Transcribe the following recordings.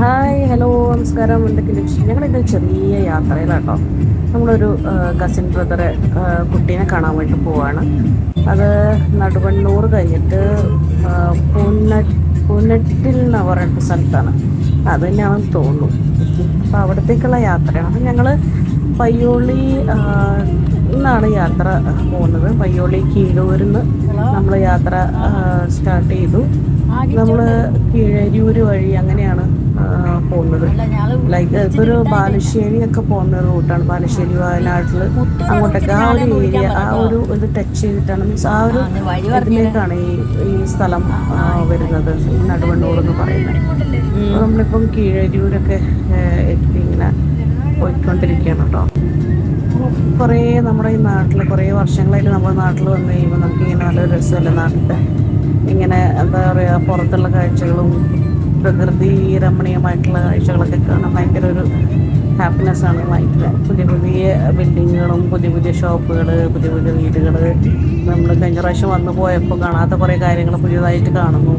Hi hello നമസ്കാരം. എന്തൊക്കെയുണ്ട് വിഷയം ഞങ്ങളുടെ ചെറിയ യാത്രയിലാട്ടോ. നമ്മളൊരു കസിൻ ബ്രദറെ കുട്ടീനെ കാണാൻ വേണ്ടി പോവാണ്. അത് നടുവണ്ണൂർ കഴിഞ്ഞിട്ട് പൊന്ന പൂന്ന പൂനട്ടിൽ എന്ന് പറയുന്ന സ്ഥലത്താണ്. അത് തന്നെയാണെന്ന് തോന്നുന്നു. അപ്പോൾ അവിടത്തേക്കുള്ള യാത്രയാണ്. അപ്പം ഞങ്ങൾ പയ്യോളി നിന്നാണ് യാത്ര പോകുന്നത്. പയ്യോളി കീഴൂരിൽ നിന്ന് നമ്മൾ യാത്ര സ്റ്റാർട്ട് ചെയ്തു. നമ്മൾ കീഴരിയൂർ വഴി അങ്ങനെയാണ് പോകുന്നത്. ലൈക്ക് ഇതൊരു ബാലുശ്ശേരി ഒക്കെ പോകുന്ന റൂട്ടാണ്. ബാലുശ്ശേരി വയനാട്ടിൽ അങ്ങോട്ടൊക്കെ ആ ഒരു ഏരിയ ആ ഒരു ഇത് ടച്ച് ചെയ്തിട്ടാണ് മീൻസ് ആ ഒരു ഇതിലേക്കാണ് ഈ ഈ സ്ഥലം വരുന്നത്. നടുവണ്ണൂർ എന്ന് പറയുന്നത് നമ്മളിപ്പം കീഴരിയൂരൊക്കെ ആ, എത്തി ഇങ്ങനെ പോയിക്കൊണ്ടിരിക്കുകയാണ് കേട്ടോ കുറേ നമ്മുടെ ഈ നാട്ടിൽ കുറേ വർഷങ്ങളായിട്ട് നമ്മുടെ നാട്ടിൽ വന്നു കഴിയുമ്പോൾ നമുക്ക് ഇങ്ങനെ നല്ലൊരു രസമല്ലേ നാട്ടിൽ ഇങ്ങനെ എന്താ പറയുക പുറത്തുള്ള കാഴ്ചകളും പ്രകൃതി രമണീയമായിട്ടുള്ള കാഴ്ചകളൊക്കെ കാണാൻ ഭയങ്കര ഒരു ഹാപ്പിനെസ് ആണ് മൈൻഡിൽ പുതിയ പുതിയ ബിൽഡിങ്ങുകളും പുതിയ പുതിയ ഷോപ്പുകൾ പുതിയ പുതിയ വീടുകൾ നമ്മൾ കഴിഞ്ഞ പ്രാവശ്യം വന്നു പോയപ്പോൾ കാണാത്ത കുറേ കാര്യങ്ങൾ പുതിയതായിട്ട് കാണുന്നു.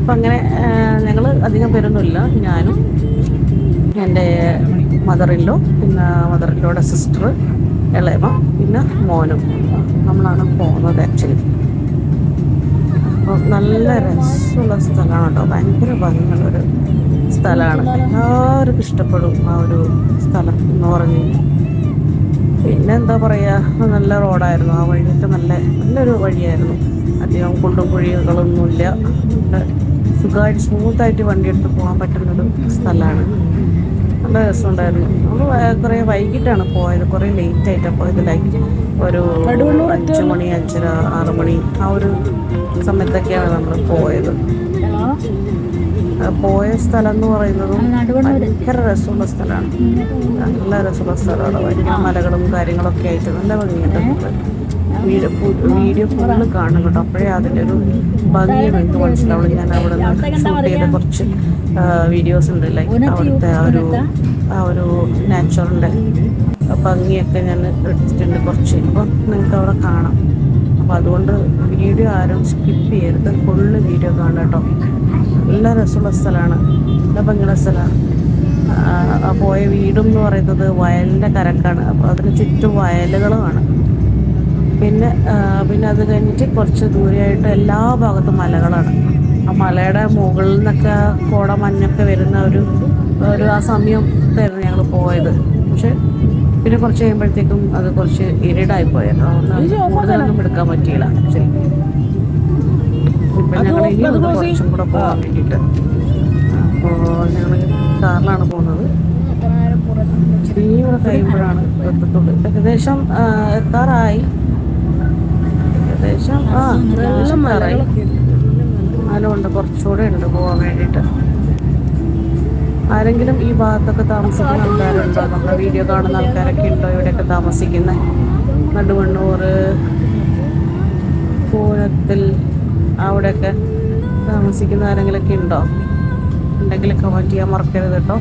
അപ്പം അങ്ങനെ ഞങ്ങൾ അധികം പേരൊന്നുമില്ല. ഞാനും എന്റെ മദറില്ലോ പിന്നെ മദറിലോടെ സിസ്റ്റർ ഇളയമ പിന്നെ മോനും. നമ്മളാണ് പോകുന്നത് ആക്ച്വലി നല്ല രസമുള്ള സ്ഥലമാണ് കേട്ടോ. ഭയങ്കര ഭംഗിയുള്ളൊരു സ്ഥലമാണ്. എല്ലാവർക്കും ഇഷ്ടപ്പെടും ആ ഒരു സ്ഥലം എന്ന് പറഞ്ഞു പിന്നെ എന്താ പറയുക നല്ല റോഡായിരുന്നു. ആ വഴിയൊക്കെ നല്ല നല്ലൊരു വഴിയായിരുന്നു. അധികം കുണ്ടും കുഴികളൊന്നുമില്ല. സുഖമായിട്ട് സ്മൂത്തായിട്ട് വണ്ടി എടുത്ത് പോകാൻ പറ്റുന്നൊരു സ്ഥലമാണ്. നല്ല രസമുണ്ടായിരുന്നു. നമ്മൾ കുറേ വൈകിട്ടാണ് പോയത്. കുറേ ലേറ്റ് ആയിട്ടാണ് പോയത്. ലൈക്ക് ഒരു അഞ്ച് മണി അഞ്ചര ആറ് മണി ആ ഒരു സമയത്തൊക്കെയാണ് നമ്മൾ പോയത്. പോയ സ്ഥലം എന്ന് പറയുന്നതും ഭയങ്കര രസമുള്ള സ്ഥലമാണ്. നല്ല രസമുള്ള സ്ഥലമാണ് ഭയങ്കര മലകളും കാര്യങ്ങളൊക്കെ ആയിട്ട് നല്ല ഭംഗിയുണ്ട്. വീഡിയോ വീഡിയോ ഫുള്ള് കാണും കേട്ടോ. അപ്പോഴേ അതിന്റെ ഒരു ഭംഗി എനിക്ക് മനസ്സിലാവുള്ളൂ ഞാൻ അവിടെ നിന്ന് ഷൂട്ട് ചെയ്ത കുറച്ച് വീഡിയോസ് ഉണ്ട്. ലൈക്ക് അവിടുത്തെ ആ ഒരു ആ ഒരു നാച്ചുറലിന്റെ ഭംഗിയൊക്കെ ഞാൻ എടുത്തിട്ടുണ്ട് കുറച്ച്. അപ്പോൾ നിങ്ങൾക്ക് അവിടെ കാണാം. അപ്പോൾ അതുകൊണ്ട് വീഡിയോ ആരും സ്കിപ്പ് ചെയ്യരുത്. ഫുള്ള് വീഡിയോ കാണാം കേട്ടോ. നല്ല രസമുള്ള സ്ഥലമാണ്. നല്ല ഭംഗിയുള്ള സ്ഥലമാണ്. പോയ വീടും എന്ന് പറയുന്നത് വയലിന്റെ കരക്കാണ്. അപ്പോൾ അതിന് ചുറ്റും വയലുകളുമാണ്. പിന്നെ പിന്നെ അത് കഴിഞ്ഞിട്ട് കുറച്ച് ദൂരെയായിട്ട് എല്ലാ ഭാഗത്തും മലകളാണ്. ആ മലയുടെ മുകളിൽ നിന്നൊക്കെ കോട മഞ്ഞൊക്കെ വരുന്ന ഒരു ഒരു ആ സമയത്തായിരുന്നു ഞങ്ങൾ പോയത്. പക്ഷെ പിന്നെ കുറച്ച് കഴിയുമ്പോഴത്തേക്കും അത് കുറച്ച് ഇരുടായി അതുകൊണ്ട് കൂടുതലൊന്നും എടുക്കാൻ പറ്റിയില്ല. ശരി. ഇപ്പം ഞങ്ങൾ ഇനി ഒന്ന് കുറച്ചും കൂടെ പോകാൻ വേണ്ടിയിട്ട്. അപ്പോൾ ഞങ്ങൾ കാറിലാണ് പോകുന്നത്. ഇനിയും കൂടെ കഴിയുമ്പോഴാണ് എത്തത്തുള്ളൂ ഏകദേശം എത്താറായി. ഏകദേശം ആ ഏകദേശം എത്താറായി. കുറച്ചുകൂടെ ഉണ്ട് പോകാൻ വേണ്ടിയിട്ട്. ആരെങ്കിലും ഈ ഭാഗത്തൊക്കെ താമസിക്കുന്ന ആൾക്കാരുണ്ടോ? നമ്മുടെ വീഡിയോ കാണുന്ന ആൾക്കാരൊക്കെ ഉണ്ടോ ഇവിടെയൊക്കെ താമസിക്കുന്നത് നടുവണ്ണൂർ പൂനത്തിൽ അവിടെയൊക്കെ താമസിക്കുന്ന ആരെങ്കിലൊക്കെ ഉണ്ടോ? ഉണ്ടെങ്കിൽ കമന്റ് ചെയ്യാൻ മറക്കരുത് കേട്ടോ.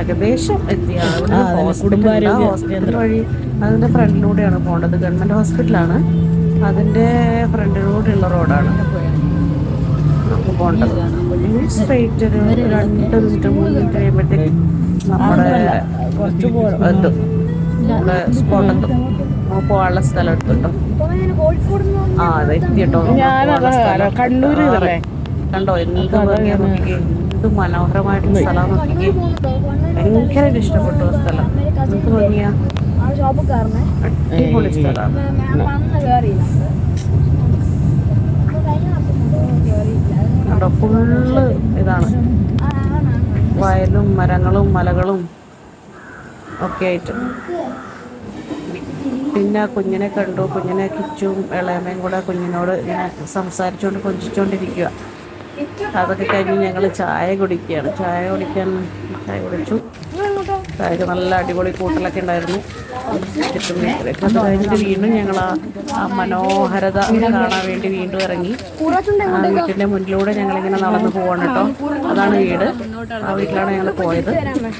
ഏകദേശം ഹോസ്പിറ്റൽ വഴി അതിന്റെ ഫ്രണ്ടിലൂടെയാണ് പോകേണ്ടത്. ഗവൺമെന്റ് ഹോസ്പിറ്റലാണ്. അതിന്റെ ഫ്രണ്ടിലൂടെയുള്ള റോഡാണ്. പോകേണ്ടത് സ്ട്രെയിറ്റ് ഒരു രണ്ട് മിനിറ്റ് മൂന്ന് മിനിറ്റ് കഴിയുമ്പോഴത്തേക്കും നമ്മുടെ എത്തും നമ്മുടെ സ്പോട്ടെത്തും പോകാനുള്ള സ്ഥലം എടുത്തിട്ടോ ആ അതെ എത്തിയിട്ടോ. കണ്ണൂർ കണ്ടോ? എന്ത് ഭംഗിയാ നോക്കി എന്ത് മനോഹരമായിട്ടുള്ള സ്ഥലം നോക്കി ഭയങ്കരമായിട്ട് ഇഷ്ടപ്പെട്ടു ആ സ്ഥലം. എന്ത് ഭംഗിയാ. അടിപൊളി സ്ഥലമാണ്. കണ്ടോ ഫുള്ള് ഇതാണ്. വയലും മരങ്ങളും മലകളും ഒക്കെ ആയിട്ട്. പിന്നെ കുഞ്ഞിനെ കണ്ടു. കുഞ്ഞിനെ കിച്ചും ഇളയമ്മയും കൂടെ കുഞ്ഞിനോട് ഇങ്ങനെ സംസാരിച്ചുകൊണ്ട് കൊഞ്ചിച്ചുകൊണ്ടിരിക്കുക അതൊക്കെ കഴിഞ്ഞ് ഞങ്ങൾ ചായ കുടിക്കുകയാണ്. ചായ കുടിക്കാൻ ചായ കുടിച്ചു. ചായക്ക് നല്ല അടിപൊളി കൂട്ടലൊക്കെ ഉണ്ടായിരുന്നു. വീട്ടിലേക്ക് അത് കഴിഞ്ഞിട്ട് വീണ്ടും ഞങ്ങൾ ആ മനോഹരത കാണാൻ വേണ്ടി വീണ്ടും ഇറങ്ങി. വീട്ടിന്റെ മുന്നിലൂടെ ഞങ്ങളിങ്ങനെ നടന്നു പോവാണ് കേട്ടോ. അതാണ് വീട്. ആ വീട്ടിലാണ് ഞങ്ങൾ പോയത്.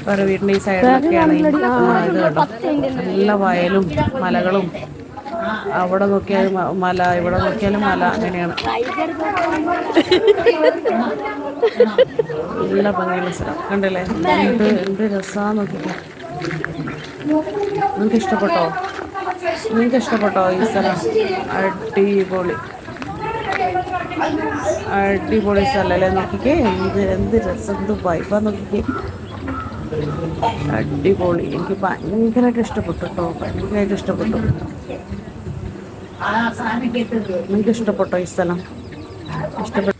വേറെ വീടിന്റെ ഈ സൈഡിലൊക്കെയാണ് ഇത് കേട്ടോ. നല്ല വയലും മലകളും. അവിടെ നോക്കിയാലും മല ഇവിടെ നോക്കിയാലും മല അങ്ങനെയാണ്. നല്ല ഭംഗിയുള്ള സ്ഥലം. കണ്ടല്ലേ? എന്ത് എന്ത് രസമാന്ന് നോക്കിക്കോ. നിങ്ങൾക്ക് ഇഷ്ടപ്പെട്ടോ? നിങ്ങൾക്ക് ഇഷ്ടപ്പെട്ടോ ഈ സ്ഥലം? അടിപൊളി. അടിപൊളി സ്ഥലമല്ലേ നോക്കിക്കേ? എന്ത് എന്ത് രസം എന്ത് വൈബാ നോക്കിക്കേ. അടിപൊളി. എനിക്ക് ഭയങ്കരമായിട്ട് ഇഷ്ടപ്പെട്ടു കേട്ടോ ഭയങ്കരമായിട്ട് ഇഷ്ടപ്പെട്ടു. നിങ്ങൾക്ക് ഇഷ്ടപ്പെട്ടോ ഈ സ്ഥലം? ഇഷ്ടപ്പെട്ടു